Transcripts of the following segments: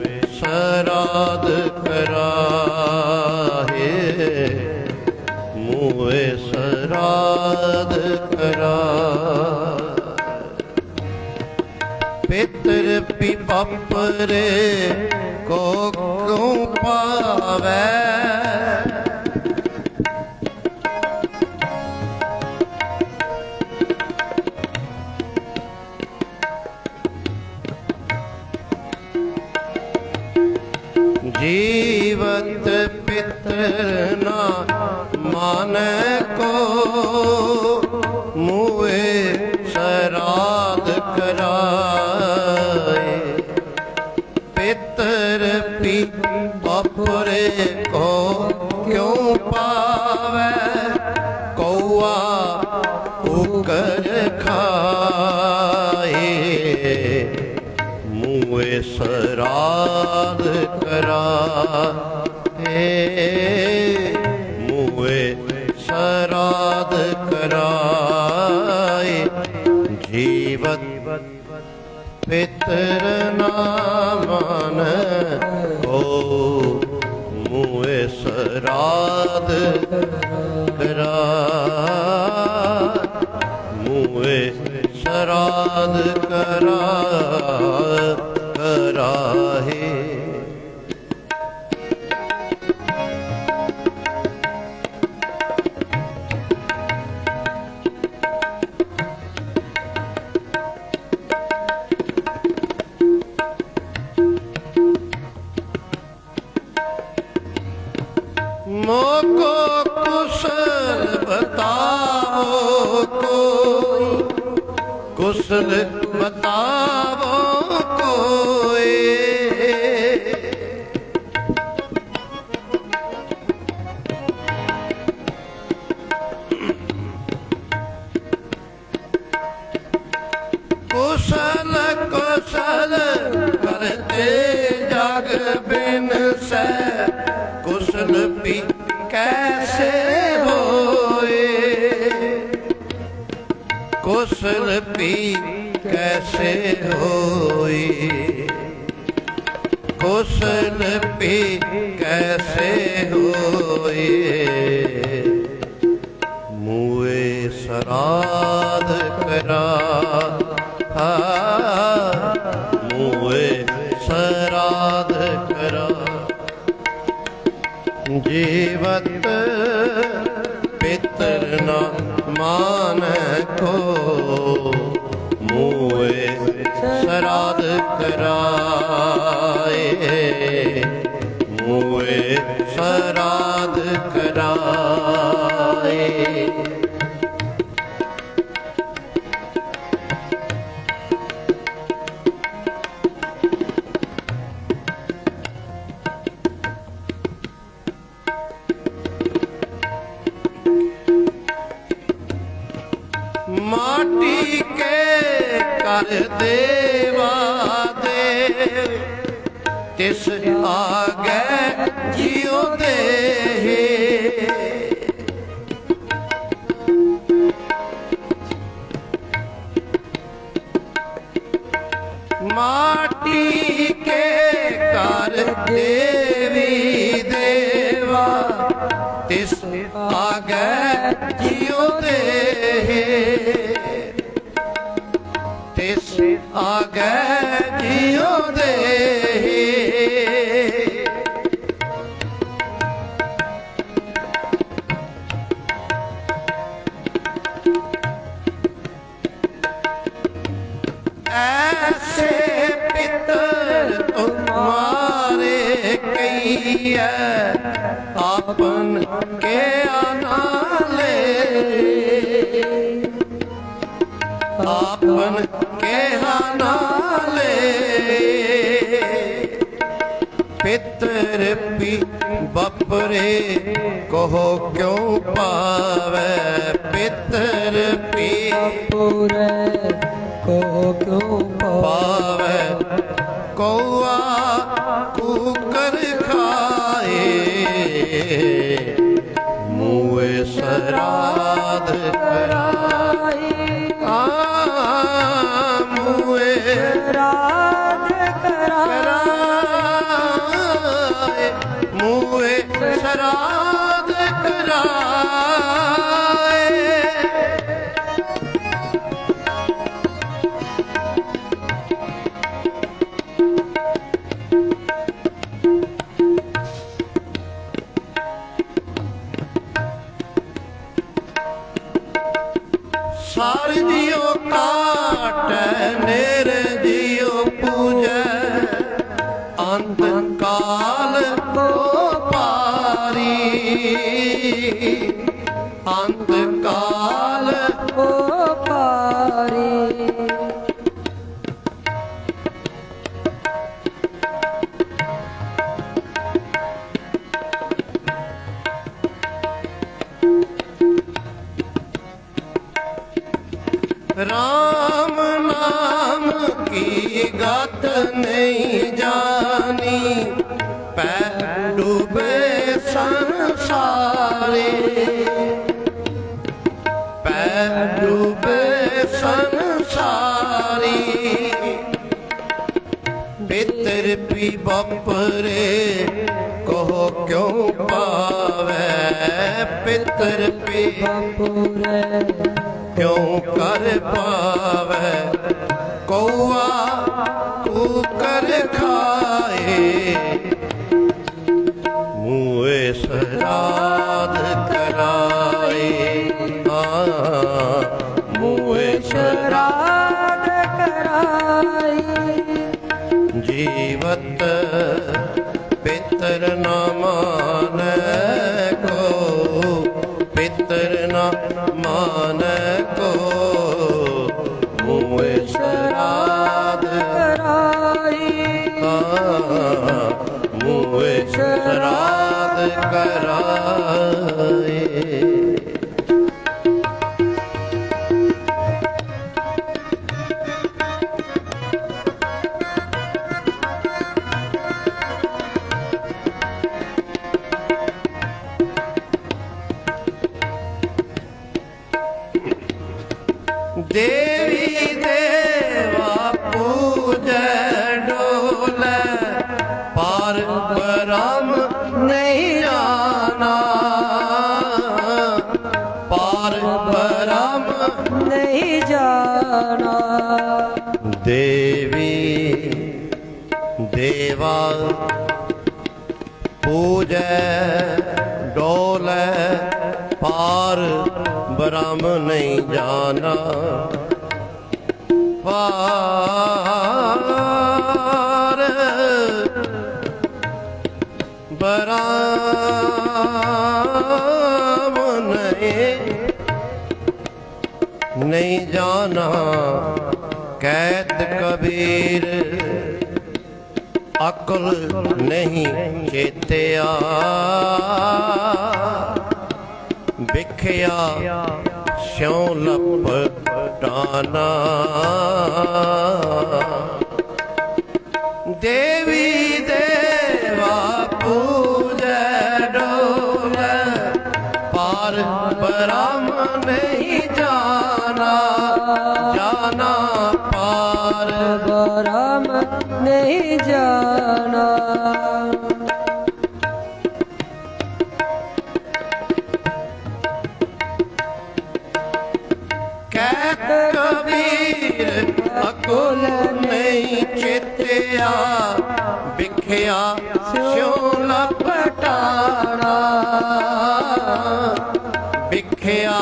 ਸਰਾਦ ਕਰਾਹੇ ਮੂਏ ਸਰਾਦ ਕਰਾ ਪਿਤਰ ਪਿਪਰੇ ਕੋ ਕਿਉ ਪਾਵੈ। ਜੀਵਤ ਪਿਤਰ ਨਾ ਮਾਨੈ ਕੋ, ਮੂਏ ਸਰਾਦ ਕਰਾਏ। ਪਿਤਰ ਪੀ ਬਪਰੇ ਕੋ ਕਿਉ ਪਾਵੈ? ਕਉਆ ਉਕਰ ਖਾਏ। ਮੂਏ ਸਰਾਦ ਕਰਾ ਏ ਮੂਏ ਸ਼ਰਾਧ ਕਰਾਏ। ਜੀਵਤ ਪਿਤਰ ਨਾਮਨ ਕੋ ਮੂਏ ਸਰਾਦ ਕਰਾ ਮੂਏ ਸ਼ਰਾਧ ਕਰਾ ਕਰਾਹੇ ਕਰਤੇ ਜਗ ਬਿਨ ਸੈ ਕੁਸਲ ਪੀ ਕੈਸੇ ਹੋਏ? ਕੁਸਲ ਪੀ ਕੈਸੇ ਹੋਏ? ਕੁਸਲ ਪੀ ਕੈਸੇ ਹੋਏ ਮੂਏ ਸਰਾਦ ਕਰਾ ਜੀਵਤ ਪਿਤਰ ਨਾ ਮਾਨ ਕੋ ਮੂਏ ਸਰਾਦ ਕਰਾਏ। ਮੂਏ ਸ਼ਰਾਧ ਕਰਾਏ। ਮਾਟੀ ਕੇ ਕਰ ਦੇਵੀ ਦੇਵਾ ਤਿਸ ਆਗੇ ਜਿਉ ਦੇ ਤਿਸ ਆਗੇ ਜਿਉ ਦੇ ऐसे ਰਹੀ ਹੈ ਆਪਨ ਕੇ ਆਨਾਲੇ ਆਪਨ ਕੇ ਆਨਾਲੇ ਪਿਤਰ ਪੀ ਬਪਰੇ ਕਹੋ ਕਿਉ ਪਾਵੇ? ਪਿਤਰ ਪੀ ਬਪਰੇ ਕਹੋ ਕਿਉ ਪਾਵੇ? ਕਉਆ ਕੂਕਰ ਕੇ ਮੂਏ ਸਰਾਧ ਕਰਾਏ। ਆ ਮੂਏ ਸਰਾਧ ਕਰਾਏ। ਮੂਏ ਸਰਾਧ ਕਰਾਏ। ਪੀ ਬਪਰੇ ਕਹੋ ਕਿਉ ਪਾਵੇ ਪਿਤਰ ਪੀ ਬਾਪੂਰੇ ਕਿਉ ਕਰ ਪਾਵੇ? ਕੌਆ ਕੂਕਰ ਖਾਏ। ਮੂਏ ਸਰਾਧ ਕਰਾਏ। ਜੀਵਤ ਪਿਤਰ ਨਾ ਮਾਨੈ ਕੋ, ਪਿਤਰ ਨਾ ਮਾਨੈ ਕੋ। ਮੂਏ ਸਰਾਧ ਕਰਾਈ ਆ ਮੂਏ ਸਰਾਧ ਕਰਾਏ ਦੇਵੀ ਦੇਵਾ ਪੂਜੈ ਡੋਲੇ। ਪਾਰ ਬ੍ਰਹਮ ਨਹੀਂ ਜਾਣਾ। ਪਾਰ ਬ੍ਰਹਮ ਨਹੀਂ ਜਾਣਾ। ਦੇਵੀ ਦੇਵਾ ਪੂਜੈ ਡੋਲੇ। ਪਾਰ ਬ੍ਰਹਮ ਨਹੀਂ ਜਾਣਾ। ਪਾਰ ਬ੍ਰਹਮ ਨਹੀਂ ਨਹੀਂ ਜਾਣਾ। ਕੈਦ ਕਬੀਰ ਅਕਲ ਨਹੀਂ ਚੇਤਿਆ। ਵਿਖਿਆ ਸਿਉ ਲਪਟਾਨਾ ਦੇਵੀ ਦੇਵਾ ਪੂਜੈ ਡੋਲੇ, ਪਾਰ ਬ੍ਰਹਮ ਨਹੀਂ ਜਾਣਾ ਜਾਣਾ ਪਾਰ। ਬਰਮ ਨਹੀਂ ਜਾਣਾ। ਕਹਿ ਕਬੀਰ, ਅਕੁਲ ਨਹੀਂ ਚੇਤਿਆ, ਵਿਖਿਆ ਸਿਉ ਲਪਟਾਣਾ ਵਿਖਿਆ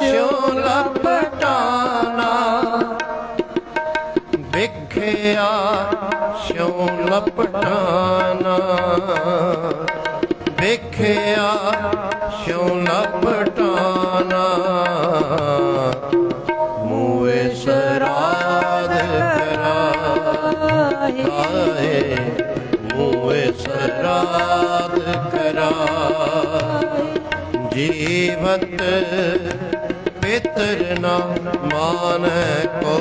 ਸਿਉ ਲਪਟਾਣਾ ਵਿਖਿਆ ਸਿਉ ਲਪਟਾਣਾ ਵਿਖਿਆ ਸਿਉ ਲਪਟਾਣਾ ਕਰਾਈ ਮੂਏ ਸਰਾਧ ਕਰਾਏ। ਜੀਵਤ ਪਿਤਰ ਨਾ ਮਾਨੈ ਕੋ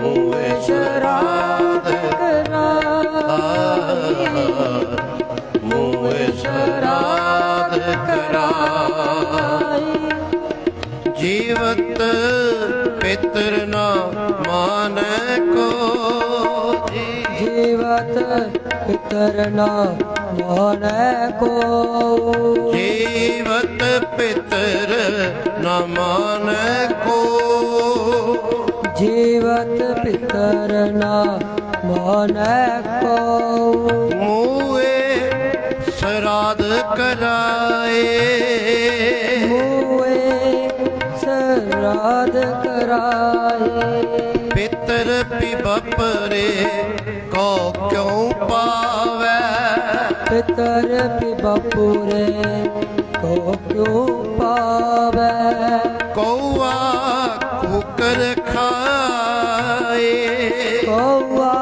ਮੂਏ ਸਰਾਧ ਕਰਾਈ ਮੂਏ ਸਰਾਧ ਕਰਾਏ। ਜੀਵਤ ਪਿਤਰ ਨਾ ਮਾਨੈ ਕੋ ਜੀਵਤ ਪਿਤਰ ਨਾ ਮਾਨੈ ਕੋ। ਜੀਵਤ ਪਿਤਰ ਨਾ ਮਾਨੈ ਕੋ। ਜੀਵਤ ਪਿਤਰ ਨਾ ਮਾਨੈ ਕੋ। ਮੂਏ ਸਰਾਧ ਕਰਾਏ। ਸਰਾਧ ਕਰਾਏ। ਪਿਤਰ ਪਿਬਪਰੇ ਕੋ ਕਿਉ ਪਾਵੈ? ਪਿਤਰ ਪਿਬਪੁਰੇ ਕੋ ਕਿਉ ਪਾਵੈ? ਕੌਆ ਕੁਕਰ ਖਾਏ? ਕੌਆ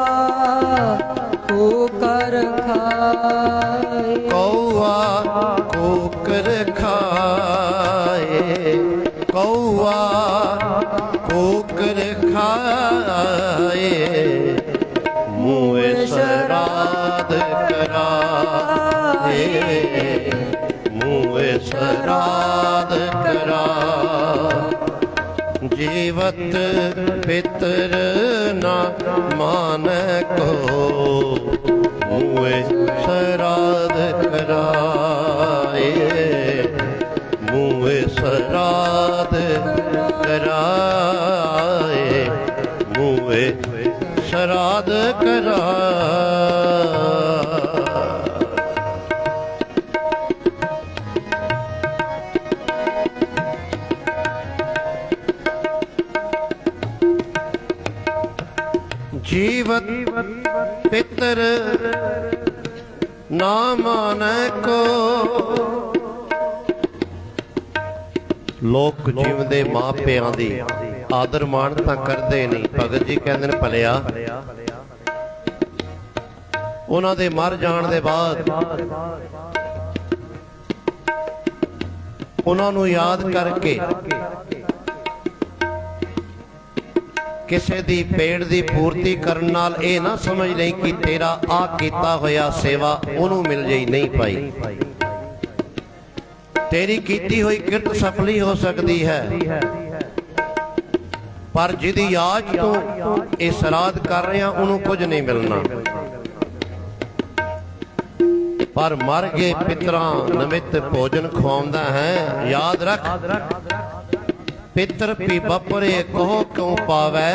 ਕੂਕਰ ਖਾਏ। ਕੌਆ ਕੁਕਰ ਖਾਏ? ਕੌਆ ਕੁਕਰ ਖਾਏ। ਮੂਏ ਸਰਾਧ ਕਰਾਏ। ਮੂਏ ਸਰਾਧ ਕਰਾ ਜੀਵਤ ਪਿਤਰ ਨਾ ਮਾਨ ਕੋ ਮੂਏ ਸਰਾਧ ਕਰਾਏ। ਮੂਏ ਸਰਾਧ ਕਰਾਏ। ਮੂਏ ਸਰਾਧ ਕਰਾ। ਜੀਵਤ ਪਿਤਰ ਨਾ ਮਾਨੈ ਕੋ। ਲੋਕ ਜੀਵਨ ਜੀਵਦੇ ਮਾਪਿਆਂ ਦੀ। ਆਦਰ ਮਾਣ ਤਾਂ ਕਰਦੇ ਨਹੀਂ। ਭਗਤ ਜੀ ਕਹਿੰਦੇ ਨੇ, ਭਲਿਆ। ਉਹਨਾਂ ਦੇ ਮਰ ਜਾਣ ਦੇ ਬਾਅਦ ਉਹਨਾਂ ਨੂੰ ਯਾਦ ਕਰਕੇ ਕਿਸੇ ਦੀ ਪੇੜ ਦੀ ਪੂਰਤੀ ਕਰਨ ਨਾਲ ਇਹ ਨਾ ਸਮਝ ਲਈ ਕਿ ਤੇਰਾ ਆ ਕੀਤਾ ਹੋਇਆ ਸੇਵਾ ਉਹਨੂੰ ਮਿਲ ਜਾਈ, ਨਹੀਂ ਪਾਈ ਤੇਰੀ ਕੀਤੀ ਹੋਈ ਕਿਰਤ ਸਫਲੀ ਹੋ ਸਕਦੀ ਹੈ। ਪਰ ਜਿਹਦੀ ਯਾਦ ਤੋਂ ਇਹ ਸਰਾਧ ਕਰ ਰਹੇ, ਉਹਨੂੰ ਕੁਝ ਨਹੀਂ ਮਿਲਣਾ। ਪਰ ਮਰ ਗਏ ਪਿਤਰਾਂ ਨਮਿਤ ਭੋਜਨ ਖਵਾਉਂਦਾ ਹੈ। ਯਾਦ ਰੱਖ, ਪਿਤਰ ਪੀ ਬਪਰੇ ਕਹੋ ਕਿਉ ਪਾਵੈ?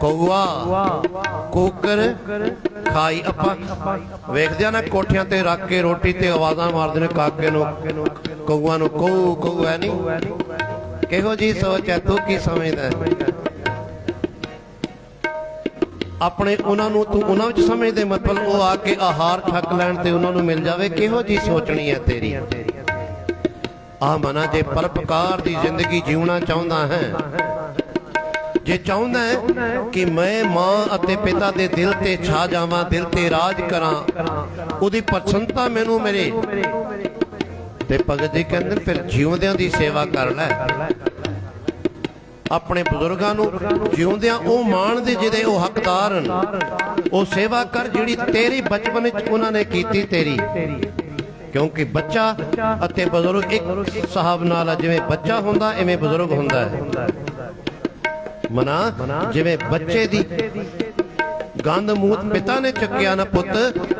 ਕੌਆ ਕੁਕਰ ਖਾਈ ਆਪਾਂ। ਵੇਖਦੇ ਆ ਨਾ ਕੋਠਿਆਂ ਤੇ ਰੱਖ ਕੇ ਰੋਟੀ ਤੇ ਆਵਾਜ਼ਾਂ ਮਾਰਦੇ ਨੇ, ਕਾਕੇ ਨੂੰ ਕੌਆ ਨੂੰ ਕਹੂ ਕਹੂ ਹੈ ਨਹੀਂ ਕਿਹੋ ਜੀ ਸੋਚ ਹੈ ਤੂੰ ਕੀ ਸਮਝਦਾ? ਆਪਣੇ ਉਹਨਾਂ ਨੂੰ ਤੂੰ ਉਹਨਾਂ ਵਿੱਚ ਸਮਝਦੇ, ਮਤਲਬ ਉਹ ਆ ਕੇ ਆਹਾਰ ਛਕ ਲੈਣ ਤੇ ਉਹਨਾਂ ਨੂੰ ਮਿਲ ਜਾਵੇ, ਕਿਹੋ ਜੀ ਸੋਚਣੀ ਹੈ ਤੇਰੀ? ਆ ਮਨਾ ਜੇ ਪਰਪਕਾਰ ਦੀ ਜ਼ਿੰਦਗੀ ਜਿਉਣਾ ਚਾਹੁੰਦਾ ਹੈ ਜੇ ਚਾਹੁੰਦਾ ਹੈ ਕਿ ਮੈਂ ਮਾਂ ਅਤੇ ਪਿਤਾ ਦੇ ਦਿਲ ਤੇ ਛਾ ਜਾਵਾਂ, ਦਿਲ ਤੇ ਰਾਜ ਕਰਾਂ, ਉਹਦੀ ਪ੍ਰਸੰਨਤਾ ਮੈਨੂੰ ਮੇਰੇ ਤੇ ਭਗਤ ਜੀ ਕਹਿੰਦੇ ਫਿਰ ਜਿਉਂਦਿਆਂ ਦੀ ਸੇਵਾ ਕਰ ਲੈ। ਆਪਣੇ ਬਜ਼ੁਰਗਾਂ ਨੂੰ ਜਿਉਂਦਿਆਂ ਉਹ ਮਾਣ ਦੇ ਜਿਹਦੇ ਉਹ ਹੱਕਦਾਰ ਹਨ, ਉਹ ਸੇਵਾ ਕਰ ਜਿਹੜੀ ਤੇਰੀ ਬਚਪਨ ਵਿੱਚ ਉਹਨਾਂ ਨੇ ਕੀਤੀ ਤੇਰੀ। ਕਿਉਂਕਿ ਬੱਚਾ ਅਤੇ ਬਜ਼ੁਰਗ ਇੱਕ ਹਿਸਾਬ ਨਾਲ ਜਿਵੇਂ ਬੱਚਾ ਹੁੰਦਾ, ਐਵੇਂ ਬਜ਼ੁਰਗ ਹੁੰਦਾ ਹੈ। ਮਨਾ, ਜਿਵੇਂ ਬੱਚੇ ਦੀ ਗੰਦ ਮੂਤ ਪਿਤਾ ਨੇ ਚੱਕਿਆ ਨਾ ਪੁੱਤ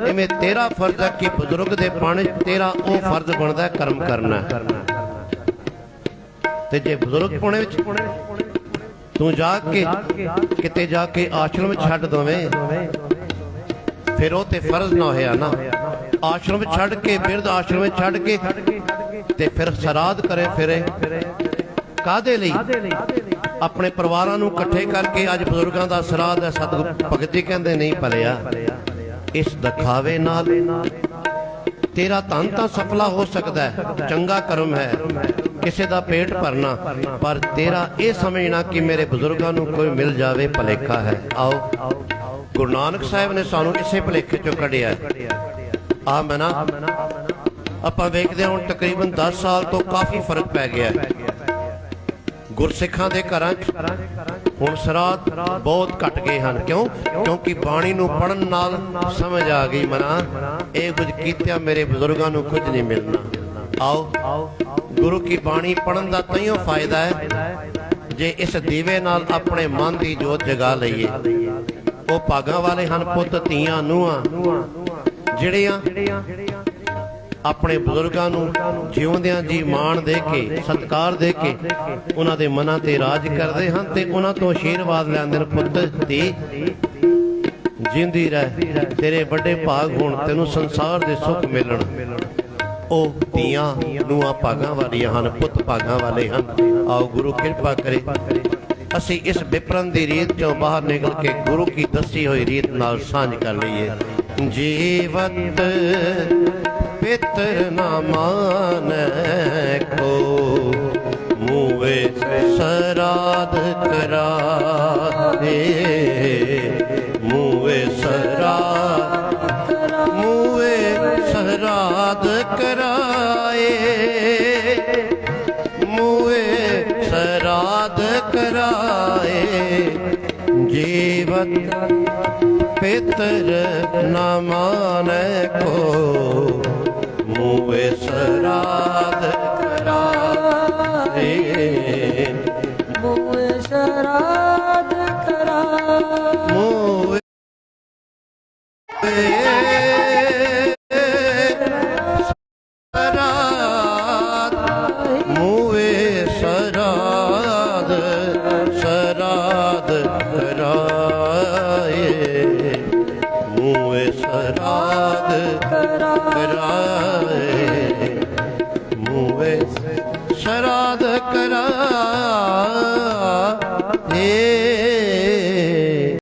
ਐਵੇਂ ਤੇਰਾ ਫਰਜ਼ ਹੈ ਕਿ ਬਜ਼ੁਰਗ ਦੇ ਪਾਣੇ, ਤੇਰਾ ਉਹ ਫਰਜ਼ ਬਣਦਾ ਕਰਮ ਕਰਨਾ ਤੇ ਜੇ ਬਜ਼ੁਰਗ ਪੁਣੇ ਵਿੱਚ ਤੂੰ ਜਾ ਕੇ, ਕਿਤੇ ਜਾ ਕੇ ਆਸ਼ਰਮ ਛੱਡ ਦਵੇਂ, ਫਿਰ ਉਹ ਤੇ ਫਰਜ਼ ਨਾ ਹੋਇਆ ਨਾ। ਆਸ਼ਰਮ ਛੱਡ ਕੇ, ਬਿਰਧ ਆਸ਼ਰਮ ਛੱਡ ਕੇ, ਤੇ ਫਿਰ ਸਰਾਧ ਕਰੇ ਫਿਰੇ। ਕਾਦੇ ਲਈ? ਆਪਣੇ ਪਰਿਵਾਰਾਂ ਨੂੰ ਇਕੱਠੇ ਕਰਕੇ ਅੱਜ ਬਜ਼ੁਰਗਾਂ ਦਾ ਸਰਾਧ ਹੈ ਸਤਿਗੁਰ ਭਗਤ ਜੀ ਕਹਿੰਦੇ ਨਹੀਂ ਭਲਿਆ। ਇਸ ਦਿਖਾਵੇ ਨਾਲ ਤੇਰਾ ਧਨ ਤਾਂ ਸਫਲਾ ਹੋ ਸਕਦਾ ਹੈ, ਚੰਗਾ ਕਰਮ ਹੈ, ਕਿਸੇ ਦਾ ਪੇਟ ਭਰਨਾ, ਪਰ ਤੇਰਾ ਇਹ ਸਮਝਣਾ ਕਿ ਮੇਰੇ ਬਜ਼ੁਰਗਾਂ ਨੂੰ ਕੋਈ ਮਿਲ ਜਾਵੇ ਭਲੇਖਾ ਹੈ। ਆਓ, ਗੁਰੂ ਨਾਨਕ ਸਾਹਿਬ ਨੇ ਸਾਨੂੰ ਇਸੇ ਭਲੇਖੇ ਚੋਂ ਕੱਢਿਆ ਹੈ। ਆ ਮਨਾ ਆਪਾਂ ਵੇਖਦੇ ਹਾਂ ਹੁਣ ਤਕਰੀਬਨ 10 ਸਾਲ ਤੋਂ ਕਾਫੀ ਫ਼ਰਕ ਪੈ ਗਿਆ ਹੈ। ਗੁਰਸਿੱਖਾਂ ਦੇ ਘਰਾਂ 'ਚ। ਹੁਣ ਸਰਾਧ ਬਹੁਤ ਘਟ ਗਏ ਹਨ। ਕਿਉਂ? ਕਿਉਂਕਿ ਬਾਣੀ ਨੂੰ ਪੜਨ ਨਾਲ ਸਮਝ ਆ ਗਈ ਮਨਾ। ਇਹ ਕੁਝ ਕੀਤਿਆ ਮੇਰੇ ਬਜ਼ੁਰਗਾਂ ਨੂੰ ਕੁਝ ਨਹੀਂ ਮਿਲਣਾ। ਆਓ। ਗੁਰੂ ਕੀ ਬਾਣੀ ਪੜਨ ਦਾ ਤਈਓ ਫਾਇਦਾ ਹੈ। ਜੇ ਇਸ ਦੀਵੇ ਨਾਲ ਆਪਣੇ ਮਨ ਦੀ ਜੋਤ ਜਗਾ ਲਈਏ। ਉਹ ਭਾਗਾਂ ਵਾਲੇ ਹਨ ਪੁੱਤ, ਧੀਆਂ, ਨੂੰਹਾਂ। ਜਿਹੜੀਆਂ ਆਪਣੇ ਬਜ਼ੁਰਗਾਂ ਨੂੰ ਜਿਉਂਦਿਆਂ ਜੀ ਮਾਣ ਦੇ ਕੇ, ਸਤਿਕਾਰ ਦੇ ਕੇ, ਉਹਨਾਂ ਦੇ ਮਨਾਂ ਤੇ ਰਾਜ ਕਰਦੇ ਹਨ ਤੇ ਉਹਨਾਂ ਤੋਂ ਆਸ਼ੀਰਵਾਦ ਲੈਂਦੇ ਨੇ ਪੁੱਤ ਧੀ ਜਿੰਦੀ ਰਹਿ, ਤੇਰੇ ਵੱਡੇ ਭਾਗ ਹੋਣ, ਤੈਨੂੰ ਸੰਸਾਰ ਦੇ ਸੁੱਖ ਮਿਲਣ। ਉਹ ਧੀਆਂ ਨੂੰਆਂ ਭਾਗਾਂ ਵਾਲੀਆਂ ਹਨ, ਪੁੱਤ ਭਾਗਾਂ ਵਾਲੇ ਹਨ। ਆਓ ਗੁਰੂ ਕਿਰਪਾ ਕਰੇ। ਅਸੀਂ ਇਸ ਵਿਪਰਨ ਦੀ ਰੀਤ ਚੋਂ ਬਾਹਰ ਨਿਕਲ ਕੇ ਗੁਰੂ ਕੀ ਦੱਸੀ ਹੋਈ ਰੀਤ ਨਾਲ ਸਾਂਝ ਕਰ ਲਈਏ। ਜੀਵਤ ਪਿਤਰ ਨਾ ਮਾਨੈ ਕੋ। ਮੂਵੇ ਸਰਾਧ ਕਰਾਏ ਮੂਵੇ ਸਰਾਧ ਮੂਏ ਸਰਾਧ ਕਰਾਏ। ਮੂਏ ਸਰਾਧ ਕਰਾਏ। ਜੀਵਤ ਪਿਤਰ ਨਾ ਮਾਨੈ ਕੋ। ਮੂਏ ਸਰਾਧ ਕਰਾਏ। ਮੂਏ ਸ਼ਰਾਧ ਕਰਾ ਮੂਏ ਸਰਾਧ ಸಾರ